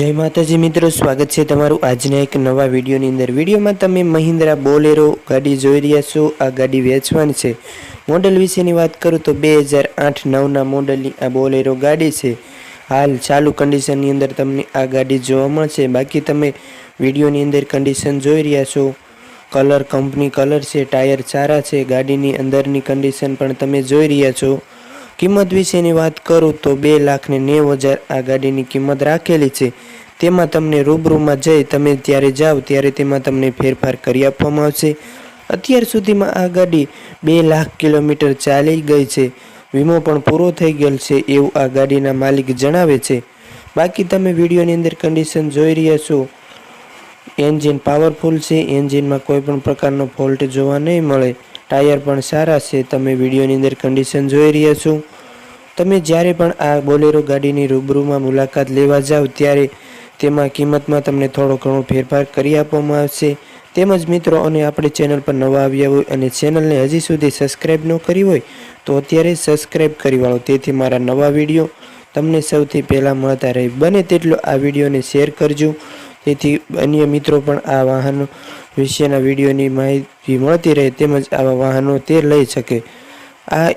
જય માતાજી મિત્રો, સ્વાગત છે તમારું આજના એક નવા વિડીયોની અંદર. વિડીયોમાં તમે મહિન્દ્રા બોલેરો ગાડી જોઈ રહ્યા છો. આ ગાડી વેચવાની છે. મોડલ વિશેની વાત કરું તો બે હજાર આઠ નવના મોડલની આ બોલેરો ગાડી છે. હાલ ચાલુ કન્ડિશનની અંદર તમને આ ગાડી જોવા મળશે. બાકી તમે વિડીયોની અંદર કન્ડિશન જોઈ રહ્યા છો. કલર કંપની કલર છે, ટાયર સારા છે. ગાડીની અંદરની કન્ડિશન પણ તમે જોઈ રહ્યા છો. કિંમત વિશેની વાત કરું તો બે લાખને નેવું હજાર આ ગાડીની કિંમત રાખેલી છે. તેમાં તમને રૂબરૂમાં જઈ તમે ત્યારે જાઓ, ત્યારે તેમાં તમને ફેરફાર કરી આપવામાં આવશે. અત્યાર સુધીમાં આ ગાડી બે લાખ કિલોમીટર ચાલી ગઈ છે. વીમો પણ પૂરો થઈ ગયેલ છે એવું આ ગાડીના માલિક જણાવે છે. બાકી તમે વિડીયોની અંદર કન્ડિશન જોઈ રહ્યા છો. એન્જિન પાવરફુલ છે, એન્જિનમાં કોઈ પણ પ્રકારનો ફોલ્ટ જોવા નહીં મળે. ટાયર પણ સારા છે. તમે વિડીયોની અંદર કન્ડિશન જોઈ રહ્યા છો. તમે જ્યારે પણ આ બોલેરો ગાડીની રૂબરૂમાં મુલાકાત લેવા જાઓ ત્યારે તેમાં કિંમતમાં તમને થોડો ઘણો ફેરફાર કરી આપવામાં આવશે. તેમજ મિત્રો, અને આપણે ચેનલ પર નવા આવ્યા હોય અને ચેનલને હજી સુધી સબસ્ક્રાઈબ ન કરી હોય, તો અત્યારે સબસ્ક્રાઈબ કરી વાળો. તેથી મારા નવા વીડિયો તમને સૌથી પહેલાં મળતા રહે. બને તેટલો આ વિડીયોને શેર કરજો. તેથી અન્ય મિત્રો પણ આ વાહનો વિશેના વિડીયોની માહિતી મળતી રહે તેમજ આવા વાહનો તે લઈ શકે. આ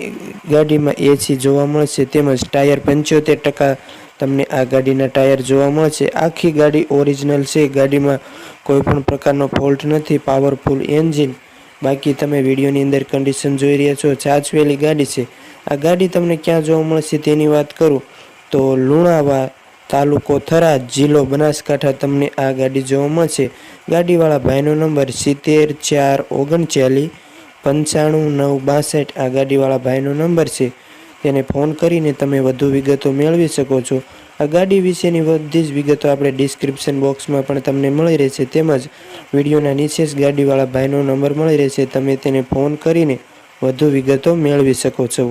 ગાડીમાં એસી જોવા મળશે તેમજ ટાયર પંચોતેર ટકા તમને આ ગાડીના ટાયર જોવા મળશે. આખી ગાડી ઓરિજિનલ છે. ગાડીમાં કોઈ પણ પ્રકારનો ફોલ્ટ નથી. Powerful engine. બાકી તમે વિડીયોની અંદર કન્ડિશન જોઈ રહ્યા છો. ચાચવેલી ગાડી છે. આ ગાડી તમને ક્યાં જોવા મળશે તેની વાત કરું તો લુણાવા તાલુકો થરા જિલ્લો બનાસકાંઠા તમને આ ગાડી જોવા મળશે. ગાડીવાળા ભાઈનો નંબર સિત્તેર, ચાર, ઓગણચાલીસ, પંચાણું, નવ, બાસઠ આ ગાડીવાળા ભાઈનો નંબર છે. તેને ફોન કરીને તમે વધુ વિગતો મેળવી શકો છો. આ ગાડી વિશેની બધી જ વિગતો આપણે ડિસ્ક્રિપ્શન બોક્સમાં પણ તમને મળી રહેશે. તેમજ વિડીયોના નીચે જ ગાડીવાળા ભાઈનો નંબર મળી રહેશે. તમે તેને ફોન કરીને વધુ વિગતો મેળવી શકો છો.